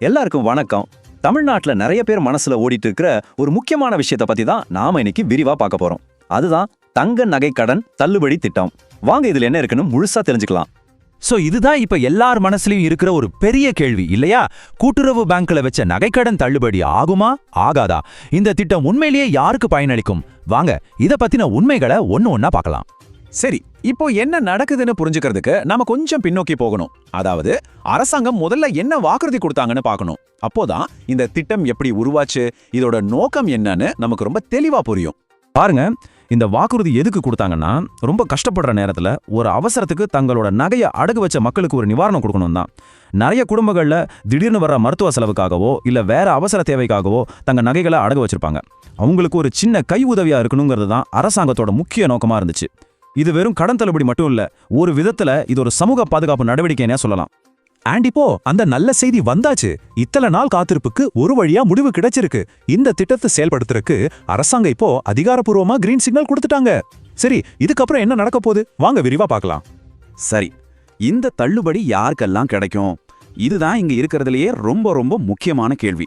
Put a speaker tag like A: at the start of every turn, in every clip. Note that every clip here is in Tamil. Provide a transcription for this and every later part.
A: எல்லாருக்கும் வணக்கம். தமிழ்நாட்டுல நிறைய பேர் மனசுல ஓடிட்டு இருக்கிற ஒரு முக்கியமான விஷயத்தை பத்தி தான் நாம இன்னைக்கு விரிவா பார்க்க போறோம். அதுதான் தங்க நகை கடன் தள்ளுபடி திட்டம். வாங்க இதுல என்ன இருக்குன்னு முழுசா தெரிஞ்சுக்கலாம்.
B: சோ இதுதான் இப்ப எல்லார் மனசுலயும் இருக்கிற ஒரு பெரிய கேள்வி இல்லையா? கூட்டுறவு பேங்க்ல வச்ச நகைக்கடன் தள்ளுபடி ஆகுமா? ஆகாதா? இந்த திட்டம் உண்மையிலேயே யாருக்கு பயனளிக்கும்? வாங்க இத பத்தின உண்மைகளை ஒன்னு ஒன்னா பார்க்கலாம்.
C: சரி இப்போ என்ன நடக்குதுன்னு புரிஞ்சுக்கிறதுக்கு நாம கொஞ்சம் பின்னோக்கி போகணும். அதாவது அரசாங்கம் முதல்ல என்ன வாக்குறுதி கொடுத்தாங்கன்னு பார்க்கணும். அப்போதான் இந்த திட்டம் எப்படி உருவாச்சு இதோட நோக்கம் என்னன்னு நமக்கு ரொம்ப தெளிவா புரியும்.
B: பாருங்க இந்த வாக்குறுதி எதுக்கு கொடுத்தாங்கன்னா ரொம்ப கஷ்டப்படுற நேரத்துல ஒரு அவசரத்துக்கு தங்களோட நகையை அடகு வச்ச மக்களுக்கு ஒரு நிவாரணம் கொடுக்கணும் தான் நிறைய குடும்பங்கள்ல திடீர்னு வர்ற மருத்துவ செலவுக்காகவோ இல்லை வேற அவசர தேவைக்காகவோ தங்கள் நகைகளை அடகு வச்சிருப்பாங்க. அவங்களுக்கு ஒரு சின்ன கை உதவியாக இருக்கணுங்கிறது தான் அரசாங்கத்தோட முக்கிய நோக்கமா இருந்துச்சு. இது வெறும் கடன் தள்ளுபடி மட்டும் இல்ல ஒரு விதத்துல இது ஒரு சமூக பாதுகாப்பு நடவடிக்கைனே சொல்லலாம்.
D: அண்ட் இப்போ அந்த நல்ல செய்தி வந்தாச்சு. இத்தனை நாள் காத்திருப்புக்கு ஒரு வழியா முடிவு கிடைச்சிருக்கு. இந்த திட்டத்தை செயல்படுத்துறதுக்கு அரசாங்கம் இப்போ அதிகாரப்பூர்வமா கிரீன் சிக்னல் கொடுத்துட்டாங்க. சரி இதுக்கப்புறம் என்ன நடக்க போகுது? வாங்க விரிவா பார்க்கலாம்.
C: சரி இந்த தள்ளுபடி யாருக்கெல்லாம் கிடைக்கும்? இதுதான் இங்க இருக்கிறதுலயே ரொம்ப ரொம்ப முக்கியமான கேள்வி.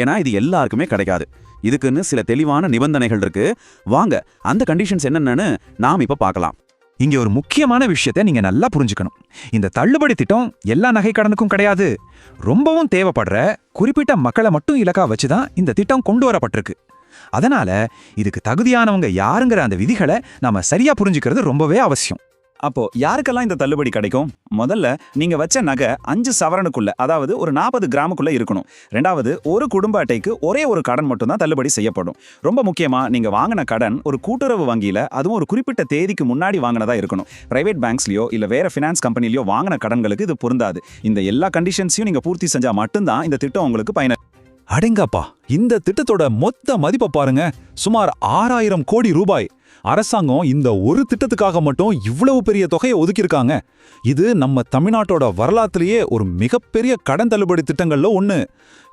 C: ஏன்னா இது எல்லாருக்குமே கிடைக்காது. இதுக்குன்னு சில தெளிவான நிபந்தனைகள் இருக்கு. வாங்க அந்த கண்டிஷன்ஸ் என்னென்னு நாம் இப்போ பார்க்கலாம்.
D: இங்கே ஒரு முக்கியமான விஷயத்தை நீங்கள் நல்லா புரிஞ்சுக்கணும். இந்த தள்ளுபடி திட்டம் எல்லா நகைக்கடனுக்கும் கிடையாது. ரொம்பவும் தேவைப்படுற குறிப்பிட்ட மக்களை மட்டும் இலக்கா வச்சுதான் இந்த திட்டம் கொண்டு வரப்பட்டிருக்கு. அதனால இதுக்கு தகுதியானவங்க யாருங்கிற அந்த விதிகளை நாம சரியா புரிஞ்சுக்கிறது ரொம்பவே அவசியம்.
C: அப்போ யாருக்கெல்லாம் இந்த தள்ளுபடி கிடைக்கும்? முதல்ல நீங்க வச்ச நகை அஞ்சு சவரனுக்குள்ள அதாவது ஒரு நாற்பது கிராமுக்குள்ள இருக்கணும். ரெண்டாவது ஒரு குடும்ப அட்டைக்கு ஒரே ஒரு கடன் மட்டும்தான் தள்ளுபடி செய்யப்படும். ரொம்ப முக்கியமா நீங்க வாங்கின கடன் ஒரு கூட்டுறவு வங்கியில அதுவும் ஒரு குறிப்பிட்ட தேதிக்கு முன்னாடி வாங்கினதா இருக்கணும். பிரைவேட் பேங்க்ஸ்லயோ இல்ல வேற ஃபினான்ஸ் கம்பெனிலயோ வாங்கின கடன்களுக்கு இது பொருந்தாது. இந்த எல்லா கண்டிஷன்ஸையும் நீங்க பூர்த்தி செஞ்சா மட்டும்தான் இந்த திட்டம் உங்களுக்கு பயன
D: அடேங்கப்பா இந்த திட்டத்தோட மொத்த மதிப்பை பாருங்க. சுமார் ஆறாயிரம் கோடி ரூபாய். அரசாங்கம் இந்த ஒரு திட்டத்துக்காக மட்டும் இவ்வளவு பெரிய தொகையை ஒதுக்கியிருக்காங்க. இது நம்ம தமிழ்நாட்டோட வரலாற்றிலேயே ஒரு மிகப்பெரிய கடன் தள்ளுபடி திட்டங்கள்ல ஒண்ணு.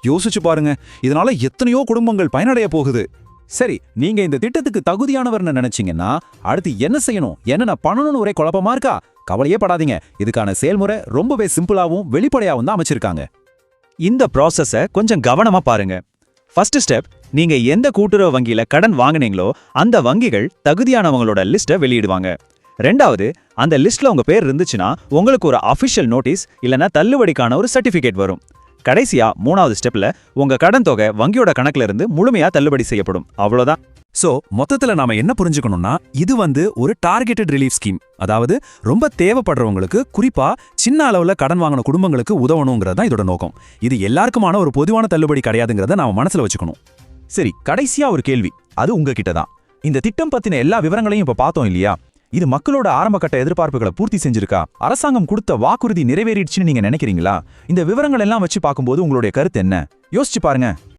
D: யோசிச்சு பாருங்க இதனால எத்தனையோ குடும்பங்கள் பயனடைய போகுது.
B: சரி நீங்க இந்த திட்டத்துக்கு தகுதியானவர்னு நினைச்சீங்கன்னா அடுத்து என்ன செய்யணும்? என்னென்ன பண்ணணும்னு ஒரே குழப்பமா இருக்கா? கவலையே படாதீங்க. இதுக்கான செயல்முறை ரொம்பவே சிம்பிளாவும் வெளிப்படையாகவும் தான் அமைச்சிருக்காங்க.
A: இந்த ப்ராசஸ கொஞ்சம் கவனமா பாருங்க. ஃபர்ஸ்ட் ஸ்டெப் நீங்க எந்த கூட்டுறவு வங்கியில கடன் வாங்குனீங்களோ அந்த வங்கிகள் தகுதியானவங்களோட லிஸ்ட்டை வெளியிடுவாங்க. ரெண்டாவது அந்த லிஸ்ட்ல உங்க பேர் இருந்துச்சுன்னா உங்களுக்கு ஒரு அஃபிஷியல் நோட்டீஸ் இல்லனா தள்ளுபடிக்கான ஒரு சர்டிபிகேட் வரும். கடைசியா மூணாவது ஸ்டெப்ல உங்க கடன் தொகை வங்கியோட கணக்குல இருந்து முழுமையா தள்ளுபடி செய்யப்படும். அவ்வளவுதான்.
D: சோ மொத்தத்துல நாம என்ன புரிஞ்சுக்கணும்னா இது வந்து ஒரு டார்கெட்டட் ரிலீஃப் ஸ்கீம் அதாவது ரொம்ப தேவைப்படுறவங்களுக்கு குறிப்பா சின்ன அளவுல கடன் வாங்கின குடும்பங்களுக்கு உதவணுங்கிறது தான் இதோட நோக்கம். இது எல்லாருக்குமான ஒரு பொதுவான தள்ளுபடி கிடையாதுங்கிறத நாம மனசுல வச்சுக்கணும்.
B: சரி கடைசியா ஒரு கேள்வி. அது உங்ககிட்ட தான். இந்த திட்டம் பத்தின எல்லா விவரங்களையும் இப்ப பார்த்தோம் இல்லையா? இது மக்களோட ஆரம்பகட்ட எதிர்பார்ப்புகளை பூர்த்தி செஞ்சிருக்கா? அரசாங்கம் கொடுத்த வாக்குறுதி நிறைவேறிடுச்சுன்னு நீங்க நினைக்கிறீங்களா? இந்த விவரங்கள் எல்லாம் வச்சு பார்க்கும்போது உங்களுடைய கருத்து என்ன? யோசிச்சு பாருங்க.